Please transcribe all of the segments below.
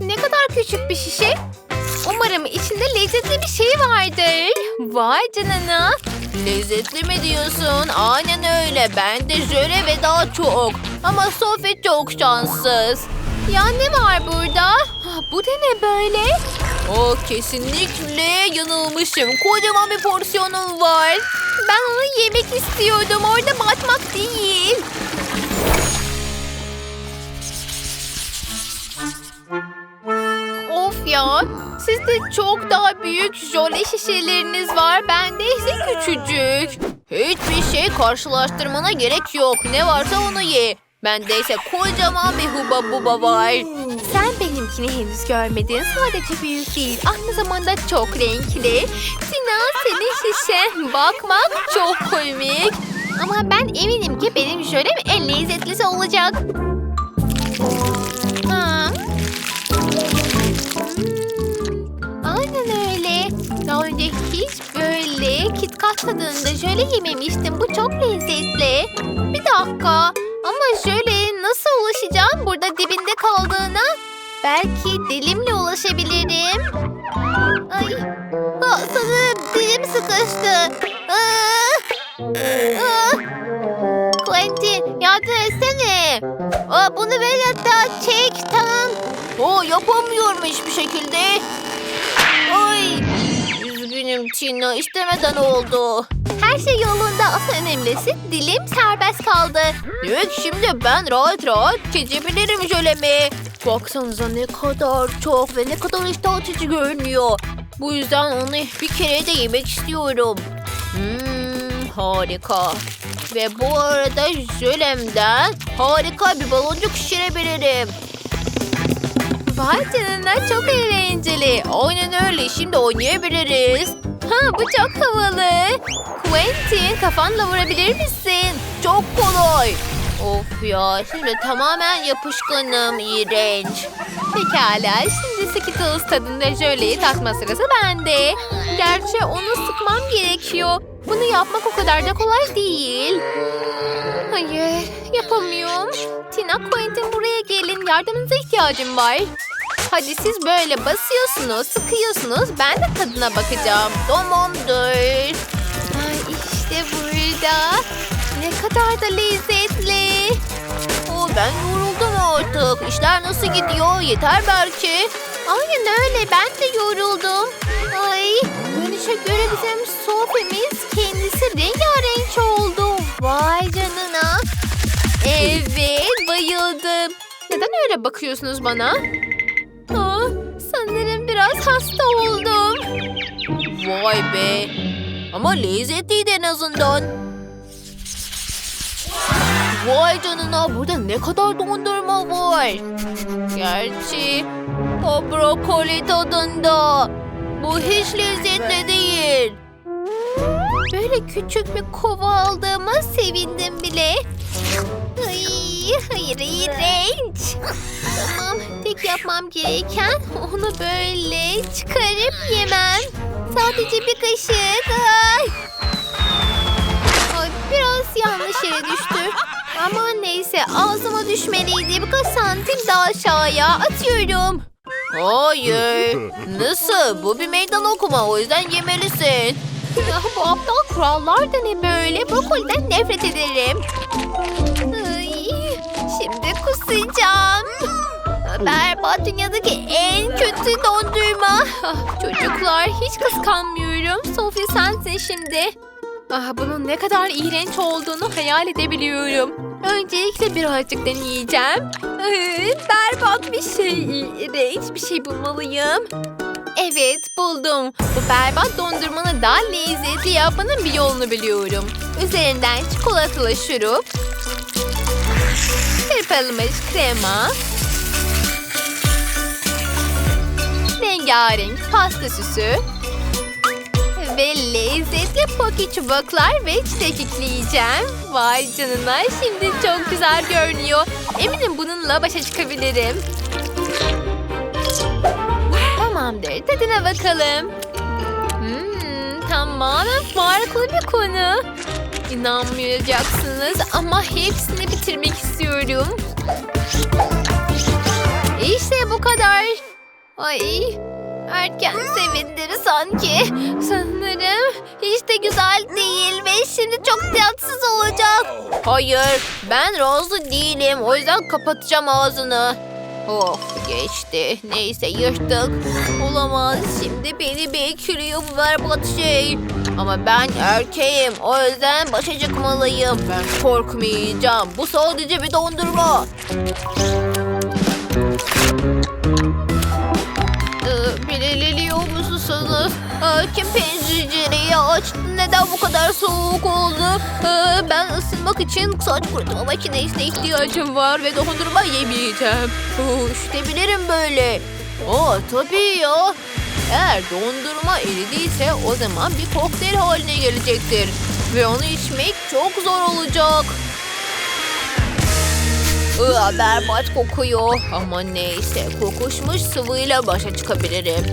Ne kadar küçük bir şişe. Umarım içinde lezzetli bir şey vardır. Vay canına. Lezzetli mi diyorsun? Aynen öyle. Ben de jöle ve daha çok. Ama Sophie çok şanssız. Ya ne var burada? Bu da ne böyle? O kesinlikle yanılmışım. Kocaman bir porsiyonum var. Ben onu yemek istiyordum. Orada batmak değil. Ya. Sizde çok daha büyük jöle şişeleriniz var. Bende ise küçücük. Hiçbir şey karşılaştırmana gerek yok. Ne varsa onu ye. Bende ise kocaman bir huba buba var. Sen benimkini henüz görmedin. Sadece büyük değil. Aynı zamanda çok renkli. Tina senin şişen. Bakmak çok komik. Ama ben eminim ki benim jölem en lezzetlisi olacak. Önce hiç böyle KitKat tadında jöle yememiştim. Bu çok lezzetli. Bir dakika. Ama jöleye nasıl ulaşacağım burada dibinde kaldığına? Belki dilimle ulaşabilirim. Ay. Aa, sanırım dilim sıkıştı. Quentin yardım etsene. Aa, bunu ver hatta çek tamam. O yapamıyorum hiçbir şekilde. Üzgünüm Tina. istemeden oldu. Her şey yolunda. Asıl önemlisi dilim serbest kaldı. Evet şimdi ben rahat rahat geçebilirim jölemi. Baksanıza ne kadar çok ve ne kadar iştah açıcı görünüyor. Bu yüzden onu bir kere de yemek istiyorum. Hmm, harika. Ve bu arada jölemden harika bir baloncuk şişirebilirim. Vay canına çok eğlenceli. Aynen öyle şimdi oynayabiliriz. Ha bu çok havalı. Quentin kafanla vurabilir misin? Çok kolay. Of ya şimdi tamamen yapışkanım iğrenç. Pekala şimdi Skittles tadında jöleyi tatma sırası bende. Gerçi onu sıkmam gerekiyor. Bunu yapmak o kadar da kolay değil. Hayır yapamıyorum. Tina Quentin buraya gelin yardımınıza ihtiyacım var. Hadi siz böyle basıyorsunuz, sıkıyorsunuz. Ben de tadına bakacağım. Tamamdır. Ay işte burada. Ne kadar da lezzetli. Oo, ben yoruldum artık. İşler nasıl gidiyor? Yeter belki. Aynen öyle ben de yoruldum. Ay görünüşe göre bizim soframiz kendisi rengarenk oldu. Vay canına. Evet bayıldım. Neden öyle bakıyorsunuz bana? Biraz hasta oldum. Vay be. Ama lezzetliydi en azından. Vay canına burada ne kadar dondurma var. Gerçi o brokoli tadında. Bu hiç lezzetli değil. Böyle küçük bir kova aldığıma sevindim bile. Ay, hayır iğrenç. tamam tek yapmam gereken onu böyle çıkarıp yemem. Sadece bir kaşık. Ay. Ay, biraz yanlış yere düştü. Ama neyse ağzıma düşmeliydi. Birkaç santim daha aşağıya atıyorum. Hayır. Nasıl? Bu bir meydan okuma o yüzden yemelisin. Ya bu aptal kurallar da ne böyle? Brokoliden nefret ederim. Kusacağım. Berbat dünyadaki en kötü dondurma. Çocuklar hiç kıskanmıyorum. Sofya sensin şimdi. Ah, bunun ne kadar iğrenç olduğunu hayal edebiliyorum. Öncelikle birazcık deneyeceğim. Ay, berbat bir şey. İğrenç bir şey bulmalıyım. Evet buldum. Bu berbat dondurmanı daha lezzetli yapmanın bir yolunu biliyorum. Üzerinden çikolatalı şurup, kırpılmış krema, rengarenk pasta süsü ve lezzetli poki çubuklar ve çiçek ekleyeceğim. Vay canına şimdi çok güzel görünüyor. Eminim bununla başa çıkabilirim. Tamamdır. Tadına bakalım. Hmm, tamamen farklı bir konu. İnanmayacaksınız ama hepsini bitirmek istiyorum. İşte bu kadar. Ay erken sevindiri sanki. Sanırım hiç de güzel değil ve şimdi çok tatsız olacak. Hayır, ben razı değilim. O yüzden kapatacağım ağzını. Of geçti. Neyse yırttık. Olamaz. Şimdi beni bekliyor bu berbat şey. Ama ben erkeğim. O yüzden başa çıkmalıyım. Ben korkmayacağım. Bu sadece bir dondurma. Ee, Belirliyor musunuz? Ee, Kim pencereyi açtı? Neden bu kadar soğuk oldu? Ee, Ben ısınmak için saç kurutma makinesine ihtiyacım var ve dondurma yemeyeceğim. Üşütebilirim böyle. Aa tabii ya. Eğer dondurma eridiyse o zaman bir kokteyl haline gelecektir. Ve onu içmek çok zor olacak. Iı, berbat kokuyor. Ama neyse kokuşmuş sıvıyla başa çıkabilirim.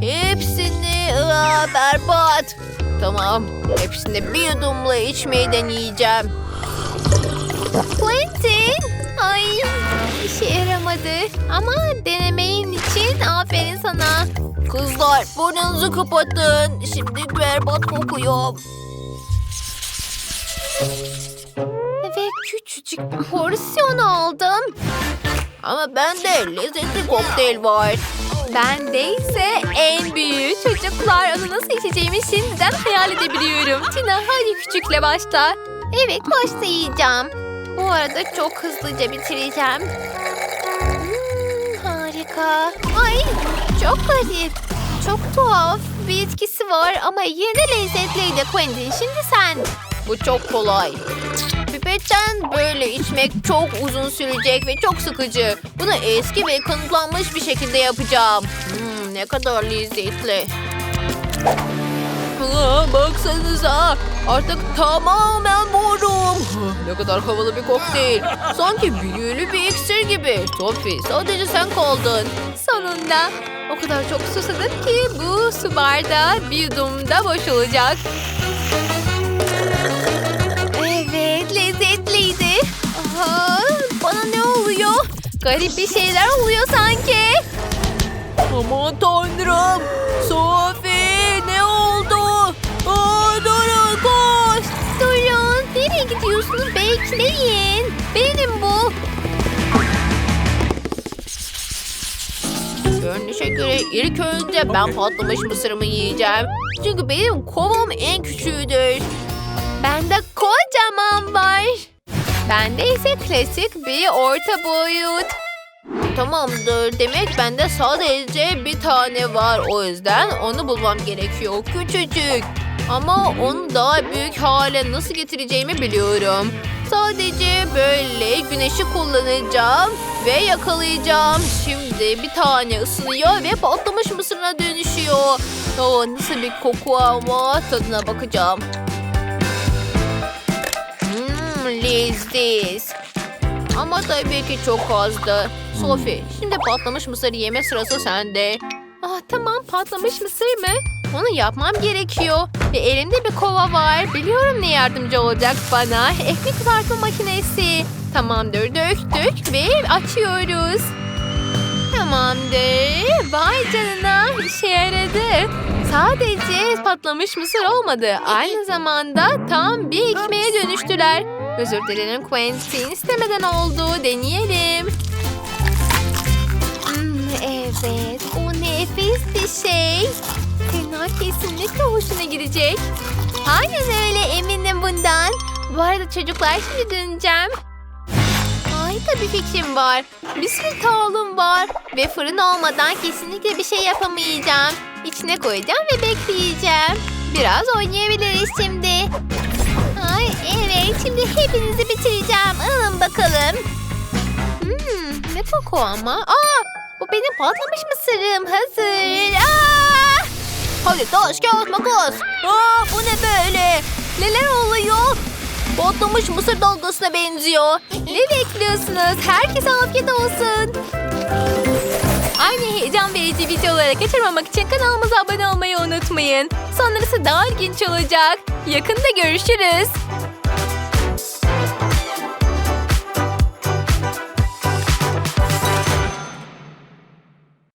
Hepsini ıı, berbat. Tamam hepsini bir yudumla içmeyi deneyeceğim. Quentin. Ay işe yaramadı. Ama sana. Kızlar burnunuzu kapatın. Şimdi berbat kokuyor. Ve küçücük bir porsiyon aldım. Ama bende lezzetli kokteyl var. Bende ise en büyüğü çocuklar onu nasıl içeceğimi şimdiden hayal edebiliyorum. Tina hadi küçükle başla. Evet başlayacağım. Bu arada çok hızlıca bitireceğim. Harika. Ay çok garip. Çok tuhaf bir etkisi var ama yine de lezzetliydi Quentin. Şimdi sen. Bu çok kolay. Pipetten böyle içmek çok uzun sürecek ve çok sıkıcı. Bunu eski ve kanıtlanmış bir şekilde yapacağım. Hmm, ne kadar lezzetli. Baksanıza artık tamamen morum. Ne kadar havalı bir kokteyl. Sanki büyülü bir iksir gibi. Sophie sadece sen kaldın. Sonunda o kadar çok susadım ki bu su bardağı bir yudumda boşalacak. Evet lezzetliydi. Aha, bana ne oluyor? Garip bir şeyler oluyor sanki. Aman tanrım. Görünüşe göre ilk önce ben patlamış mısırımı yiyeceğim. Çünkü benim kovam en küçüğüdür. Bende kocaman var. Bende ise klasik bir orta boyut. Tamamdır. Demek bende sadece bir tane var. O yüzden onu bulmam gerekiyor. Küçücük. Ama onu daha büyük hale nasıl getireceğimi biliyorum. Sadece böyle güneşi kullanacağım ve yakalayacağım. Şimdi bir tane ısınıyor ve patlamış mısırına dönüşüyor. Oo, nasıl bir koku ama tadına bakacağım. Mmm leziz. Ama tabii ki çok azdı. Sophie, şimdi patlamış mısır yeme sırası sende. Ah tamam patlamış mısır mı? Onu yapmam gerekiyor. Ve elimde bir kova var. Biliyorum ne yardımcı olacak bana. Ekmek kızartma makinesi. Tamamdır döktük ve açıyoruz. Tamamdır. Vay canına işe yaradı. Sadece patlamış mısır olmadı. Aynı zamanda tam bir ekmeğe dönüştüler. Özür dilerim Quentin. istemeden oldu. Deneyelim. Hmm, evet. O nefis bir şey. Tina kesinlikle hoşuna gidecek. Aynen öyle eminim bundan. Bu arada çocuklar şimdi döneceğim. Harika bir fikrim var. Bir sürü tavlum var. Ve fırın olmadan kesinlikle bir şey yapamayacağım. İçine koyacağım ve bekleyeceğim. Biraz oynayabiliriz şimdi. Ay evet şimdi hepinizi bitireceğim. Alın bakalım. Hmm, ne koku ama. Aa, bu benim patlamış mısırım. Hazır. Aa! Hadi taş kağıt makas. Aa, bu ne böyle? Neler oluyor? Patlamış mısır dalgasına benziyor. Ne bekliyorsunuz? Herkese afiyet olsun. Aynı heyecan verici videolara kaçırmamak için kanalımıza abone olmayı unutmayın. Sonrası daha ilginç olacak. Yakında görüşürüz.